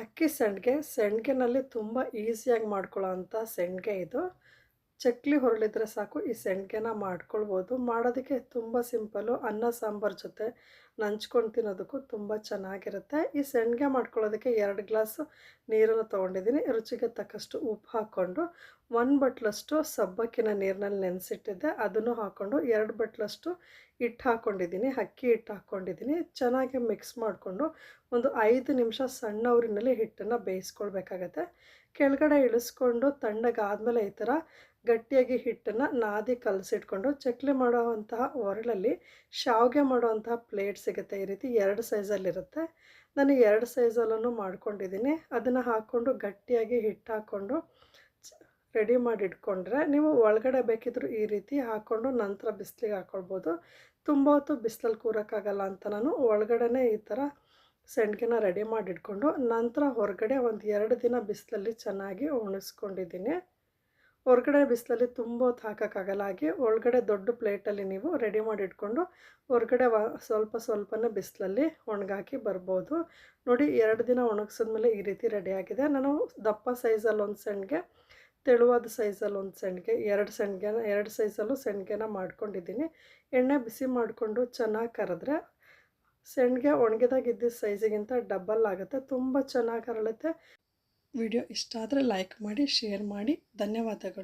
ಅಕ್ಕಿ ಸಂಡಿಗೆ, ಸಂಡಿಗೆನಲ್ಲಿ ತುಂಬ ಈಸಿಯಾಗಿ ಮಾಡ್ಕೊಳ್ಳೋ ಅಂಥ ಇದು. ಚಕ್ಲಿ ಹೊರಳಿದ್ರೆ ಸಾಕು, ಈ ಸಂಡಿಗೆನ ಮಾಡ್ಕೊಳ್ಬೋದು. ಮಾಡೋದಕ್ಕೆ ತುಂಬ ಸಿಂಪಲ್ಲು, ಅನ್ನ, ಸಾಂಬಾರು ಜೊತೆ ನಂಚ್ಕೊಂಡು ತಿನ್ನೋದಕ್ಕೂ ತುಂಬ ಚೆನ್ನಾಗಿರುತ್ತೆ. ಈ ಸಂಡಿಗೆ ಮಾಡ್ಕೊಳ್ಳೋದಕ್ಕೆ ಎರಡು ಗ್ಲಾಸ್ ನೀರನ್ನು ತೊಗೊಂಡಿದ್ದೀನಿ. ರುಚಿಗೆ ತಕ್ಕಷ್ಟು ಉಪ್ಪು ಹಾಕ್ಕೊಂಡು, ಒಂದು ಬಟ್ಲಷ್ಟು ಸಬ್ಬಕ್ಕಿನ ನೀರಿನಲ್ಲಿ ನೆನೆಸಿಟ್ಟಿದ್ದೆ. ಅದನ್ನು ಹಾಕ್ಕೊಂಡು ಎರಡು ಬಟ್ಲಷ್ಟು ಹಿಟ್ಟು ಹಾಕ್ಕೊಂಡಿದ್ದೀನಿ. ಅಕ್ಕಿ ಹಿಟ್ಟು ಹಾಕ್ಕೊಂಡಿದ್ದೀನಿ. ಚೆನ್ನಾಗಿ ಮಿಕ್ಸ್ ಮಾಡಿಕೊಂಡು ಒಂದು ಐದು ನಿಮಿಷ ಸಣ್ಣ ಊರಿನಲ್ಲಿ ಹಿಟ್ಟನ್ನು ಬೇಯಿಸ್ಕೊಳ್ಬೇಕಾಗತ್ತೆ. ಕೆಳಗಡೆ ಇಳಿಸ್ಕೊಂಡು ತಣ್ಣಗಾದಮೇಲೆ ಈ ಥರ ಗಟ್ಟಿಯಾಗಿ ಹಿಟ್ಟನ್ನು ನಾದಿ ಕಲಸಿಟ್ಕೊಂಡು ಚಕ್ಲಿ ಮಾಡುವಂತಹ ಒರಳಲ್ಲಿ ಶಾವಿಗೆ ಮಾಡುವಂತಹ ಪ್ಲೇಟ್ ಸಿಗುತ್ತೆ. ಈ ರೀತಿ ಎರಡು ಸೈಜಲ್ಲಿರುತ್ತೆ ನಾನು ಎರಡು ಸೈಜಲ್ಲೂ ಮಾಡ್ಕೊಂಡಿದ್ದೀನಿ. ಅದನ್ನು ಹಾಕ್ಕೊಂಡು ಗಟ್ಟಿಯಾಗಿ ಹಿಟ್ಟು ಹಾಕ್ಕೊಂಡು ರೆಡಿ ಮಾಡಿ ಇಟ್ಕೊಂಡ್ರೆ ನೀವು ಒಳಗಡೆ ಬೇಕಿದ್ದರೂ ಈ ರೀತಿ ಹಾಕ್ಕೊಂಡು ನಂತರ ಬಿಸಿಲಿಗೆ ಹಾಕ್ಕೊಳ್ಬೋದು. ತುಂಬ ಹೊತ್ತು ಬಿಸಿಲಲ್ಲಿ ಕೂರೋಕ್ಕಾಗಲ್ಲ ಅಂತ ನಾನು ಒಳಗಡೆ ಈ ಥರ ಸೆಂಡ್ಗೆನ ರೆಡಿ ಮಾಡಿಟ್ಕೊಂಡು ನಂತರ ಹೊರಗಡೆ ಒಂದು ಎರಡು ದಿನ ಬಿಸಿಲಲ್ಲಿ ಚೆನ್ನಾಗಿ ಒಣಗಿಸ್ಕೊಂಡಿದ್ದೀನಿ ಹೊರಗಡೆ ಬಿಸಿಲಲ್ಲಿ ತುಂಬ ಹೊತ್ತು ಹಾಕೋಕ್ಕಾಗಲ್ಲ ಹಾಗೆ ಒಳಗಡೆ ದೊಡ್ಡ ಪ್ಲೇಟಲ್ಲಿ ನೀವು ರೆಡಿ ಮಾಡಿ ಇಟ್ಕೊಂಡು ಹೊರಗಡೆ ವ ಸ್ವಲ್ಪ ಸ್ವಲ್ಪನೇ ಬಿಸಿಲಲ್ಲಿ ಒಣಗಾಕಿ ಬರ್ಬೋದು. ನೋಡಿ, ಎರಡು ದಿನ ಒಣಗಿಸಿದ್ಮೇಲೆ ಈ ರೀತಿ ರೆಡಿಯಾಗಿದೆ ನಾನು ದಪ್ಪ ಸೈಜಲ್ಲಿ ಒಂದು ಸೆಣ್ಗೆ ತೆಳುವಾದ ಸೈಜಲ್ಲಿ ಒಂದು ಸೆಣ್ಗೆ ಎರಡು ಸೆಣ್ಗೆನ ಎರಡು ಸೈಜಲ್ಲೂ ಸೆಣ್ಗೆನ ಮಾಡ್ಕೊಂಡಿದ್ದೀನಿ. ಎಣ್ಣೆ ಬಿಸಿ ಮಾಡಿಕೊಂಡು ಚೆನ್ನಾಗಿ ಕರೆದ್ರೆ ಸೆಣ್ಗೆ ಒಣಗಿದಾಗಿದ್ದ ಸೈಜಿಗಿಂತ ಡಬಲ್ ಆಗುತ್ತೆ, ತುಂಬ ಚೆನ್ನಾಗಿ ಅರಳುತ್ತೆ. ವಿಡಿಯೋ ಇಷ್ಟ ಆದರೆ ಲೈಕ್ ಮಾಡಿ, ಶೇರ್ ಮಾಡಿ. ಧನ್ಯವಾದಗಳು.